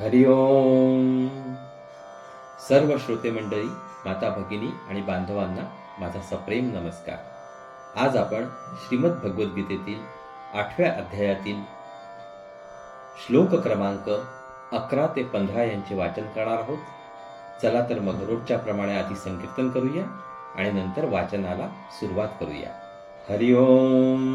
हरिओम सर्व श्रोते मंडळी माता भगिनी आणि बांधवांना माझा सप्रेम नमस्कार. आज आपण श्रीमद भगवद्गीतेतील आठव्या अध्यायातील श्लोक क्रमांक अकरा ते पंधरा यांचे वाचन करणार आहोत. चला तर मग रोजच्या प्रमाणे आधी संकीर्तन करूया आणि नंतर वाचनाला सुरुवात करूया. हरिओम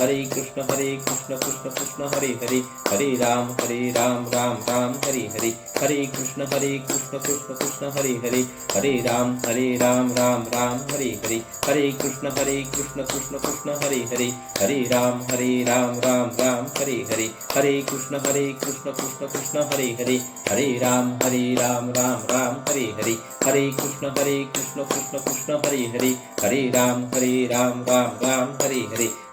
हरे कृष्ण हरे कृष्ण कृष्ण कृष्ण हरे हरे हरे राम हरे राम राम राम हरे हरे हरे कृष्ण हरे कृष्ण कृष्ण कृष्ण हरे हरे हरे राम हरे राम राम राम हरे हरे हरे कृष्ण हरे कृष्ण कृष्ण कृष्ण हरे हरे हरे राम हरे राम राम राम हरे हरे हरे कृष्ण हरे कृष्ण कृष्ण कृष्ण हरे हरे हरे राम हरे राम राम राम हरे हरे हरे कृष्ण हरे कृष्ण कृष्ण कृष्ण हरे हरे हरे राम हरे राम राम राम हरे हरे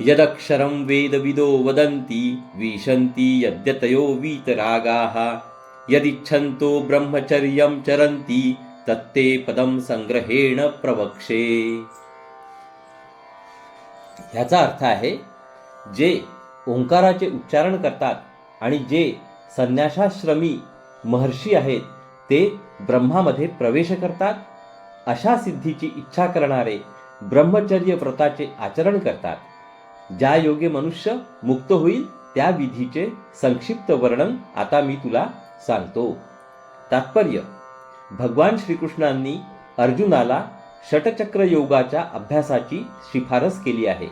यदक्षरं वेदविदो वदन्ति विशन्ति यद्यतयो वीतरागाः। यदिच्छन्तो ब्रह्मचर्यं चरन्ति तत्ते पदं संग्रहेण प्रवक्षे। ह्याचा अर्थ आहे जे ओंकाराचे उच्चारण करतात आणि जे संन्यासाश्रमी महर्षी आहेत ते ब्रह्मामध्ये प्रवेश करतात अशा सिद्धीची इच्छा करणारे ब्रह्मचर्य व्रताचे आचरण करतात. ज्या योगे मनुष्य मुक्त होईल त्या विधीचे संक्षिप्त वर्णन आता मी तुला सांगतो. तात्पर्य. भगवान श्रीकृष्णांनी अर्जुनाला षटचक्र योगाच्या अभ्यासाची शिफारस केली आहे.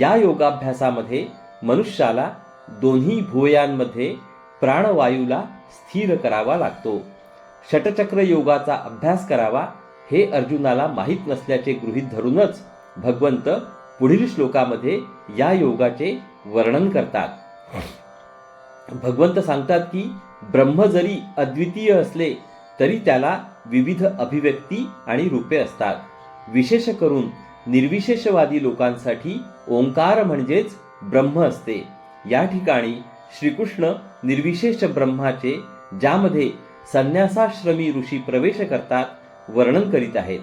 या योगाभ्यासामध्ये मनुष्याला दोन्ही भुवयांमध्ये प्राणवायूला स्थिर करावा लागतो. षटचक्र योगाचा अभ्यास करावा हे अर्जुनाला माहीत नसल्याचे गृहीत धरूनच भगवंत पुढील श्लोकामध्ये या योगाचे वर्णन करतात. भगवंत सांगतात की ब्रह्म जरी अद्वितीय असले तरी त्याला विविध अभिव्यक्ती आणि रूपे असतात. विशेष करून निर्विशेषवादी लोकांसाठी ओंकार म्हणजेच ब्रह्म असते. या ठिकाणी श्रीकृष्ण निर्विशेष ब्रह्माचे ज्यामध्ये संन्यासाश्रमी ऋषी प्रवेश करतात वर्णन करीत आहेत.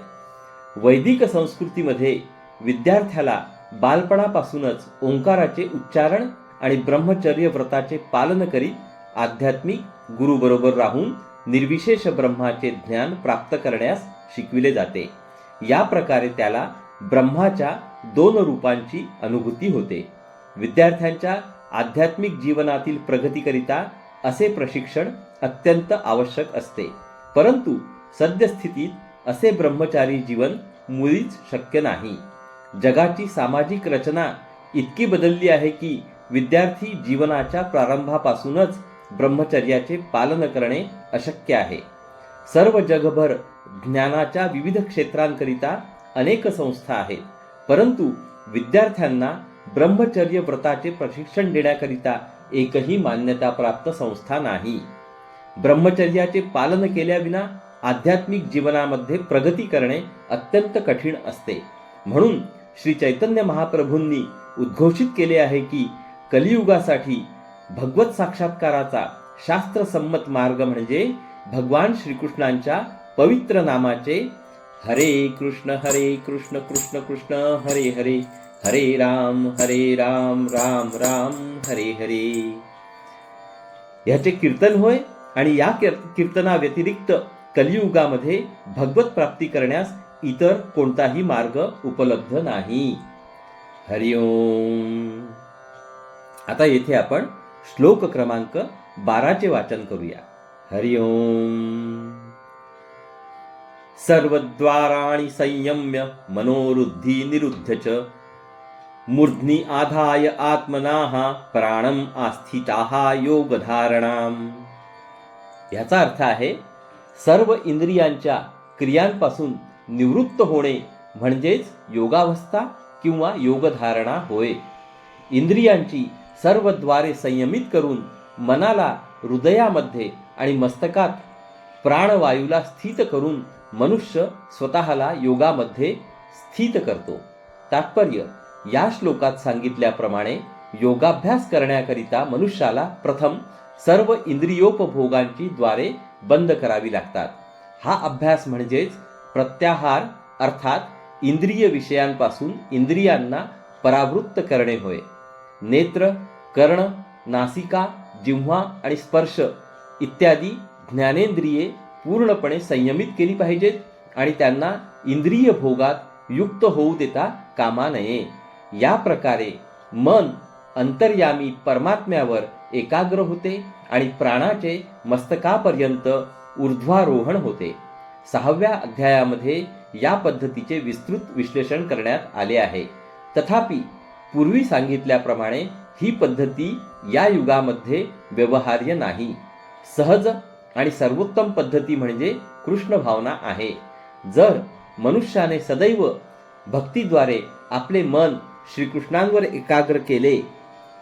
वैदिक संस्कृतीमध्ये विद्यार्थ्याला बालपणापासूनच ओंकाराचे उच्चारण आणि ब्रह्मचर्य व्रताचे पालन करीत आध्यात्मिक गुरुबरोबर राहून निर्विशेष ब्रह्माचे ज्ञान प्राप्त करण्यास शिकविले जाते. या प्रकारे त्याला ब्रह्माच्या दोन रूपांची अनुभूती होते. विद्यार्थ्यांच्या आध्यात्मिक जीवनातील प्रगतीकरिता असे प्रशिक्षण अत्यंत आवश्यक असते. परंतु सद्यस्थितीत असे ब्रह्मचारी जीवन मुळीच शक्य नाही. जगाची सामाजिक रचना इतकी बदलली आहे की विद्यार्थी जीवनाच्या प्रारंभापासूनच ब्रह्मचर्याचे पालन करणे अशक्य आहे. सर्व जगभर ज्ञानाच्या विविध क्षेत्रांकरिता अनेक संस्था आहेत परंतु विद्यार्थ्यांना ब्रह्मचर्य व्रताचे प्रशिक्षण देण्याकरिता एकही मान्यताप्राप्त संस्था नाही. ब्रह्मचर्याचे पालन केल्याविना आध्यात्मिक जीवनामध्ये प्रगती करणे अत्यंत कठीण असते. म्हणून श्री चैतन्य महाप्रभूंनी उद्घोषित केले आहे की कलियुगासाठी भगवत साक्षात्काराचा शास्त्रसंमत मार्ग म्हणजे भगवान श्रीकृष्णांच्या पवित्र नामाचे हरे कृष्ण हरे कृष्ण कृष्ण कृष्ण हरे हरे हरे राम हरे राम राम राम हरे हरे. ह्याचे कीर्तन होय आणि या कीर्तना व्यतिरिक्त कलियुगामध्ये भगवत प्राप्ती करण्यास इतर कोणताही मार्ग उपलब्ध नाही. हरिओम आता येथे आपण श्लोक क्रमांक बाराचे वाचन करूया. हरिओम सर्वद्वाराणि संयम्य मनोरुद्धी निरुद्ध च। मूर्ध्नि आधाय आत्मनाः प्राणम् आस्थिताः योगधारणाम्। ह्याचा अर्थ आहे सर्व इंद्रियांच्या क्रियांपासून निवृत्त होणे म्हणजेच योगावस्था किंवा योगधारणा होय. इंद्रियांची सर्वद्वारे संयमित करून मनाला हृदयामध्ये आणि मस्तकात प्राणवायूला स्थित करून मनुष्य स्वतःला योगामध्ये स्थित करतो. तात्पर्य या श्लोकात सांगितल्याप्रमाणे योगाभ्यास करण्याकरिता मनुष्याला प्रथम सर्व इंद्रियोपभोगांची द्वारे बंद करावी लागतात. हा अभ्यास म्हणजेच प्रत्याहार अर्थात इंद्रिय विषयांपासून इंद्रियांना परावृत्त करणे होय. नेत्र कर्ण नासिका जिव्हा आणि स्पर्श इत्यादी ज्ञानेंद्रिये पूर्णपणे संयमित केली पाहिजेत आणि त्यांना इंद्रिय भोगात युक्त होऊ देता कामा नये. या प्रकारे मन अंतर्यामी परमात्म्यावर एकाग्र होते आणि प्राणाचे मस्तकापर्यंत ऊर्ध्वारोहण होते. सहाव्या अध्यायामध्ये या पद्धतीचे विस्तृत विश्लेषण करण्यात आले आहे. तथापि पूर्वी सांगितल्याप्रमाणे ही पद्धती या युगामध्ये व्यवहार्य नाही. सहज आणि सर्वोत्तम पद्धती म्हणजे कृष्ण भावना आहे. जर मनुष्याने सदैव भक्तीद्वारे आपले मन श्रीकृष्णांवर एकाग्र केले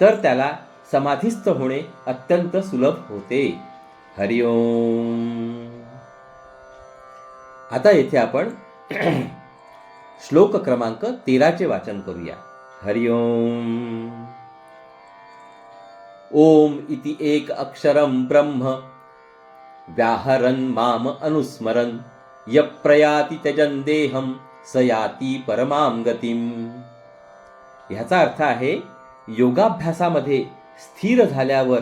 तर त्याला समाधिस्थ होणे अत्यंत सुलभ होते. हरिओम. आता येथे आपण श्लोक क्रमांक तेराचे वाचन करूया. हरिओम ओम. इति एक अक्षरम ब्रह्म. व्याहरन माम अनुस्मरन. यप्रयाति त्यजन देहम सयाती परमाम गतीम. ह्याचा अर्थ आहे योगाभ्यासामध्ये स्थिर झाल्यावर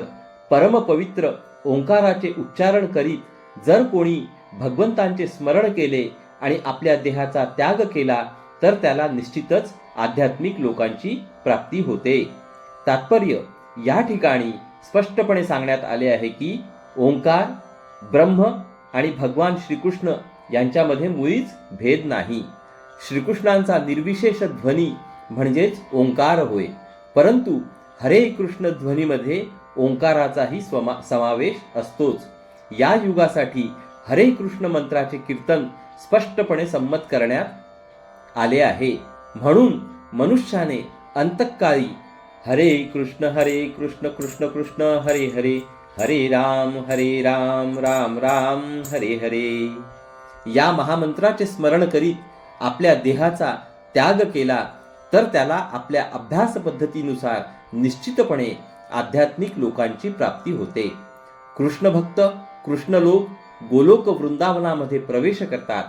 परमपवित्र ओंकाराचे उच्चारण करीत जर कोणी भगवंतांचे स्मरण केले आणि आपल्या देहाचा त्याग केला तर त्याला निश्चितच आध्यात्मिक लोकांची प्राप्ती होते. तात्पर्य या ठिकाणी स्पष्टपणे सांगण्यात आले आहे की ओंकार ब्रह्म आणि भगवान श्रीकृष्ण यांच्यामध्ये मुळीच भेद नाही. श्रीकृष्णांचा निर्विशेष ध्वनी म्हणजेच ओंकार होय. परंतु हरे कृष्ण ध्वनीमध्ये ओंकाराचाही समा समावेश असतोच. या युगासाठी हरे कृष्ण मंत्राचे कीर्तन स्पष्टपणे संमत करण्यात आले आहे. म्हणून मनुष्याने अंतकाळी हरे कृष्ण हरे कृष्ण कृष्ण कृष्ण हरे हरे हरे राम हरे राम राम राम हरे हरे या महामंत्राचे स्मरण करीत आपल्या देहाचा त्याग केला तर त्याला आपल्या अभ्यास पद्धतीनुसार निश्चितपणे आध्यात्मिक लोकांची प्राप्ती होते. कृष्णभक्त कृष्णलोक गोलोक वृंदावनामध्ये प्रवेश करतात.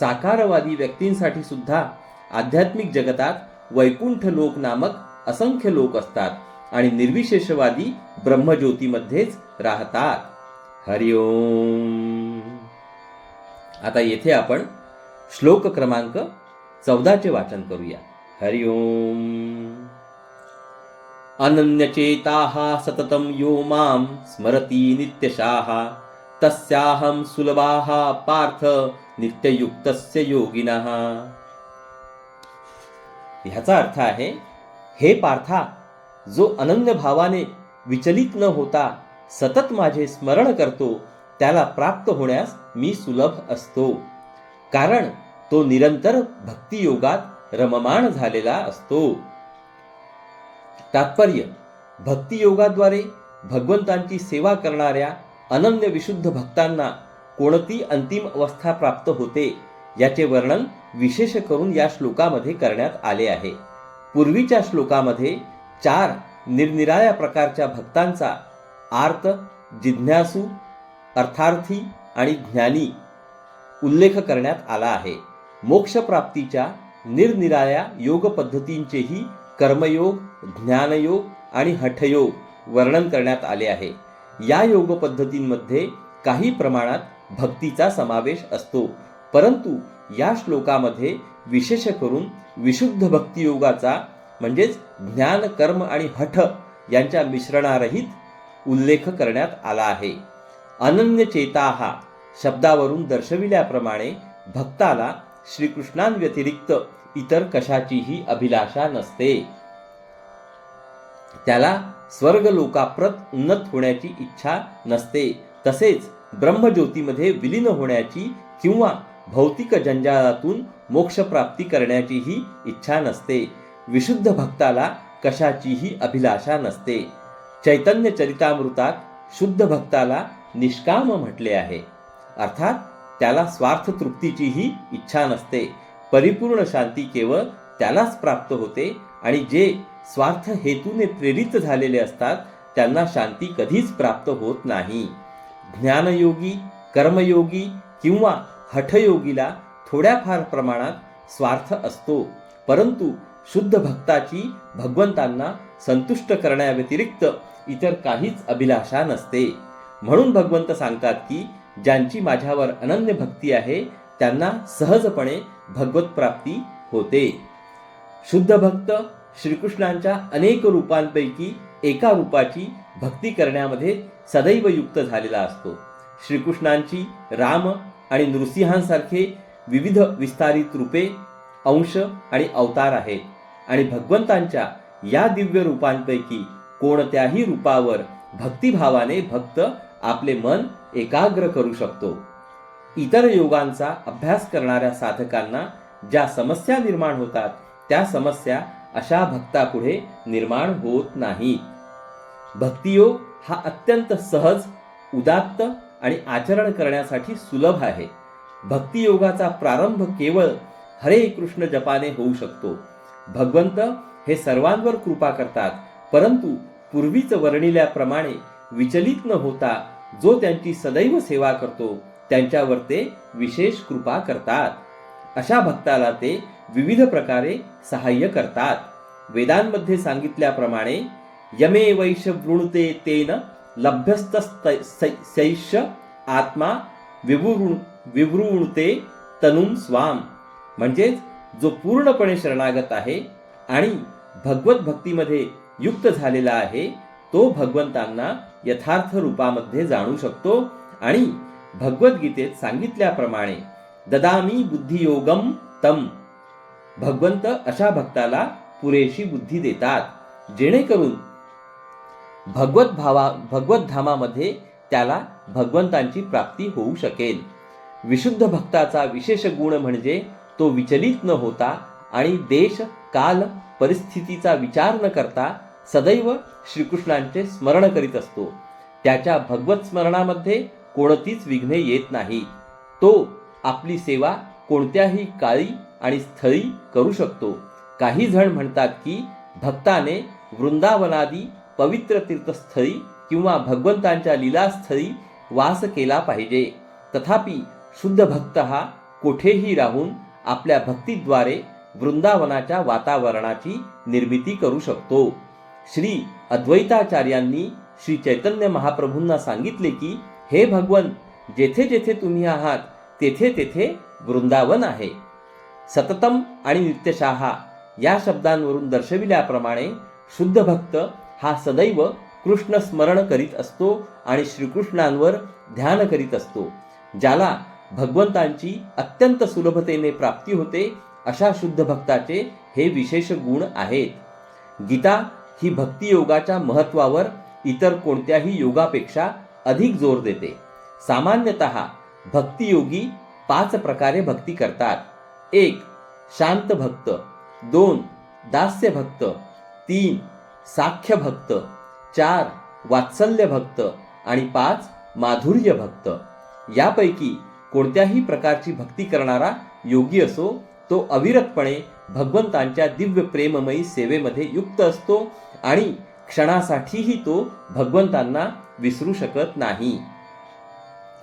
साकारवादी व्यक्तींसाठी सुद्धा आध्यात्मिक जगतात वैकुंठ लोक नामक असंख्य लोक असतात आणि निर्विशेषवादी ब्रह्मज्योतीमध्येच राहतात. हरिओम आता येथे आपण श्लोक क्रमांक चौदाचे वाचन करूया. हरिओम अनन्यचेताः सततं यो मां स्मरति नित्यशाः। तस्याहं सुलभाः पार्थ नित्ययुक्तस्य योगिनः। ह्याचा अर्थ आहे हे पार्था जो अनन्य भावाने विचलित न होता सतत माझे स्मरण करतो त्याला प्राप्त होण्यास मी सुलभ असतो कारण तो निरंतर भक्तियोगात रममाण झालेला असतो। तात्पर्य भक्तियोगाद्वारे भगवंतांची सेवा करणाऱ्या अनन्य विशुद्ध भक्तांना कोणती अंतिम अवस्था प्राप्त होते याचे वर्णन विशेष करून या श्लोकामध्ये करण्यात आले आहे. पूर्वीच्या श्लोकामध्ये चार निरनिराळ्या प्रकारच्या भक्तांचा आर्त जिज्ञासू अर्थार्थी आणि ज्ञानी उल्लेख करण्यात आला आहे. मोक्षप्राप्तीच्या निरनिराळ्या योग पद्धतींचेही कर्मयोग ज्ञानयोग आणि हठयोग वर्णन करण्यात आले आहे. या योग पद्धतींमध्ये काही प्रमाणात भक्तीचा समावेश असतो. परंतु या श्लोकामध्ये विशेष करून विशुद्ध भक्तियोगाचा म्हणजेच ज्ञान कर्म आणि हठ यांच्या मिश्रणारहित उल्लेख करण्यात आला आहे. अनन्य चेता हा शब्दावरून दर्शविल्याप्रमाणे भक्ताला श्रीकृष्णांव्यतिरिक्त इतर कशाचीही अभिलाषा नसते. त्याला स्वर्ग लोकाप्रत उन्नत होण्याची इच्छा नसते. तसेच ब्रह्मज्योतीमध्ये विलीन होण्याची किंवा भौतिक जंजाळातून मोक्षप्राप्ती करण्याचीही इच्छा नसते. विशुद्ध भक्ताला कशाचीही अभिलाषा नसते. चैतन्य चरितामृतात शुद्ध भक्ताला निष्काम म्हटले आहे. अर्थात त्याला स्वार्थ तृप्तीचीही इच्छा नसते. परिपूर्ण शांती केवळ त्यालाच प्राप्त होते आणि जे स्वार्थ हेतूने प्रेरित झालेले असतात त्यांना शांती कधीच प्राप्त होत नाही. ज्ञानयोगी कर्मयोगी किंवा हठयोगीला थोड्याफार प्रमाणात स्वार्थ असतो परंतु शुद्ध भक्ताची भगवंतांना संतुष्ट करण्याव्यतिरिक्त इतर काहीच अभिलाषा नसते. म्हणून भगवंत सांगतात की ज्यांची माझ्यावर अनन्य भक्ती आहे त्यांना सहजपणे भगवत प्राप्ती होते. शुद्ध भक्त श्रीकृष्णांच्या अनेक रूपांपैकी एका रूपाची भक्ती करण्यामध्ये सदैव युक्त झालेला असतो. श्रीकृष्णांची राम आणि नृसिंहांसारखे विविध विस्तारित रूपे अंश आणि अवतार आहेत आणि भगवंतांच्या या दिव्य रूपांपैकी कोणत्याही रूपावर भक्तिभावाने भक्त आपले मन एकाग्र करू शकतो. इतर योगांचा अभ्यास करणाऱ्या साधकांना ज्या समस्या निर्माण होतात त्या समस्या अशा भक्तापुढे निर्माण होत नाहीत भक्तियोग हा अत्यंत सहज उदात्त आणि आचरण करण्यासाठी सुलभ आहे. भक्तियोगाचा प्रारंभ केवळ हरे कृष्ण जपाने होऊ शकतो. भगवंत हे सर्वांवर कृपा करतात परंतु पूर्वीच वर्णिल्याप्रमाणे विचलित न होता जो त्यांची सदैव सेवा करतो त्यांच्यावर ते विशेष कृपा करतात. अशा भक्ताला ते विविध प्रकारे सहाय्य करतात. वेदांमध्ये सांगितल्याप्रमाणे यमे वैश्य वृणते तेन लभ्यस्तैष आत्मा विवृण विवृणुते तनुम स्वाम. म्हणजेच जो पूर्णपणे शरणागत आहे आणि भगवत भक्तीमध्ये युक्त झालेला आहे तो भगवंतांना यथार्थ रूपामध्ये जाणू शकतो आणि भगवद्गीतेत सांगितल्याप्रमाणे ददामी बुद्धियोगम तम. भगवंत अशा भक्ताला पुरेशी बुद्धी देतात जेणेकरून भगवत भावा भगवत धामामध्ये त्याला भगवंतांची प्राप्ती होऊ शकेल. विशुद्ध भक्ताचा विशेष गुण म्हणजे तो विचलित न होता आणि देश काल परिस्थितीचा विचार न करता सदैव श्रीकृष्णांचे स्मरण करीत असतो. त्याच्या भगवत स्मरणामध्ये कोणतीच विघ्ने येत नाही तो आपली सेवा कोणत्याही काळी आणि स्थळी करू शकतो. काही जण म्हणतात की भक्ताने वृंदावनादी पवित्र तीर्थस्थळी किंवा भगवंतांच्या लीलास्थळी वास केला पाहिजे. तथापि शुद्ध भक्त हा कोठेही राहून आपल्या भक्तीद्वारे वृंदावनाच्या वातावरणाची निर्मिती करू शकतो. श्री अद्वैताचार्यांनी श्री चैतन्य महाप्रभूंना सांगितले की हे भगवन जेथे जेथे तुम्ही आहात तेथे तेथे वृंदावन आहे. सततम आणि नित्यशाहा या शब्दांवरून दर्शविल्याप्रमाणे शुद्ध भक्त हा सदैव कृष्ण स्मरण करीत असतो आणि श्रीकृष्णांवर ध्यान करीत असतो ज्याला भगवंतांची अत्यंत सुलभतेने प्राप्ती होते अशा शुद्ध भक्ताचे हे विशेष गुण आहेत. गीता ही भक्तियोगाच्या महत्वावर इतर कोणत्याही योगापेक्षा अधिक जोर देते. सामान्यतः भक्तियोगी पाच प्रकारे भक्ती करतात. एक शांत भक्त. दोन दास्य भक्त. तीन साख्य भक्त. चार वात्सल्य भक्त. आणि पाच माधुर्य भक्त. यापैकी कोणत्याही प्रकारची भक्ती करणारा योगी असो तो अविरतपणे भगवंतांच्या दिव्य प्रेममयी सेवेमध्ये युक्त असतो आणि क्षणासाठीही तो भगवंतांना विसरू शकत नाही.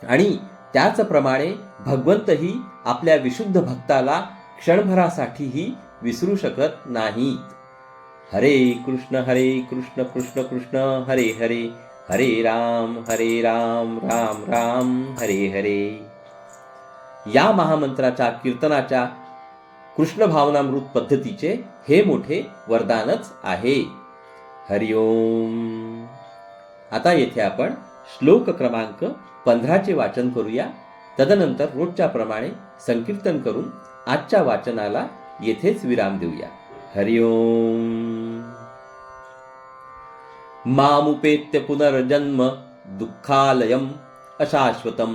आणि त्याचप्रमाणे भगवंतही आपल्या विशुद्ध भक्ताला क्षणभरासाठीही विसरू शकत नाहीत हरे कृष्ण हरे कृष्ण कृष्ण कृष्ण हरे हरे हरे राम हरे राम राम राम हरे हरे. या महामंत्राच्या कीर्तनाच्या कृष्ण भावनामृत पद्धतीचे हे मोठे वरदानच आहे. हरिओम आता येथे आपण श्लोक क्रमांक पंधराचे वाचन करूया. तदनंतर रोजच्या प्रमाणे संकीर्तन करून आजच्या वाचनाला येथेच विराम देऊया. हरिओम मामुपेत्य पुनर्जन्म दुःखालयम अशाश्वतम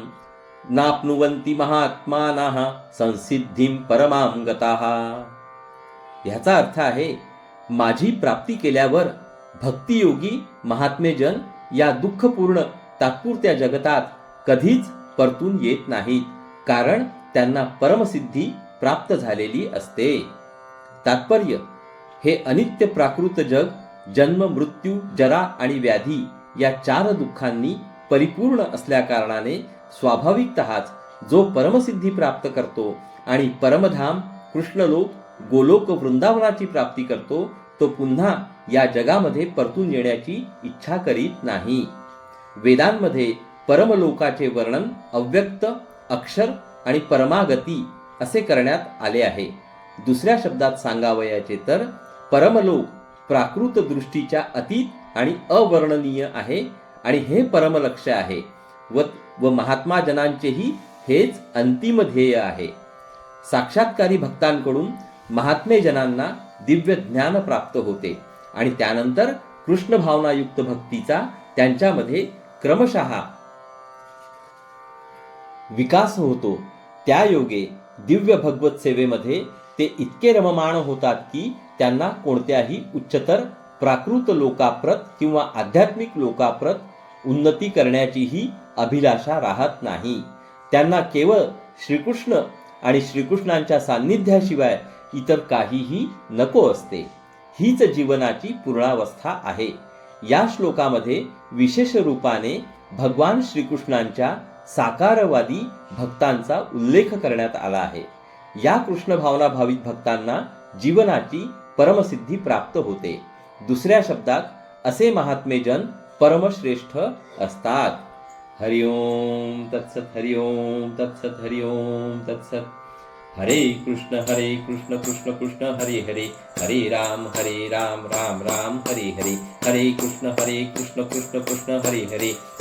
नाप्नुवंती महात्मानाः संसिद्धीं परमां गताः. ह्याचा अर्थ आहे माझी प्राप्ती केल्यावर भक्तियोगी महात्मेजन या दुःखपूर्ण तात्पुरत्या जगतात कधीच परतून येत नाहीत कारण त्यांना परमसिद्धी प्राप्त झालेली असते. तात्पर्य हे अनित्य प्राकृत जग जन्म मृत्यू जरा आणि व्याधी या चार दुःखांनी परिपूर्ण असल्याकारणाने स्वाभाविकतःच जो परमसिद्धी प्राप्त करतो आणि परमधाम कृष्णलोक गोलोक वृंदावनाची प्राप्ती करतो तो पुन्हा या जगामध्ये परतून येण्याची इच्छा करीत नाही. वेदांमध्ये परमलोकाचे वर्णन अव्यक्त अक्षर आणि परमागती असे करण्यात आले आहे. दुसऱ्या शब्दात सांगावयाचे तर परमलोक प्राकृत दृष्टीच्या अतीत आणि अवर्णनीय आहे आणि हे परमलक्ष्य आहे व व महात्मा जनांचेही हेच अंतिम ध्येय आहे. साक्षात्कारी भक्तांकडून महात्मे जनांना दिव्य ज्ञान प्राप्त होते आणि त्यानंतर कृष्ण भावनायुक्त भक्तीचा त्यांच्यामध्ये क्रमशः विकास होतो. त्या योगे दिव्य भगवत सेवेमध्ये ते इतके रममाण होतात की त्यांना कोणत्याही उच्चतर प्राकृत लोकाप्रत किंवा आध्यात्मिक लोकाप्रत उन्नती करण्याचीही अभिलाषा राहत नाही. त्यांना केवळ श्रीकृष्ण आणि श्रीकृष्णांच्या सान्निध्याशिवाय इतर काहीही नको असते. हीच जीवनाची पूर्णावस्था आहे. या श्लोकामध्ये विशेष रूपाने भगवान श्रीकृष्णांच्या साकारवादी भक्तांचा उल्लेख करण्यात आला आहे. या कृष्ण भावना भावित भक्तांना जीवनाची परमसिद्धी प्राप्त होते. दुसऱ्या शब्दात असे महात्मेजन परमश्रेष्ठ असतात. हरिओम तत्सत हरिओम तत्सत हरिओम तत्सत. हरे कृष्ण हरे कृष्ण कृष्ण कृष्ण हरे हरे. हरे राम हरे राम राम राम हरे हरे. हरे कृष्ण हरे कृष्ण कृष्ण कृष्ण हरे हरे.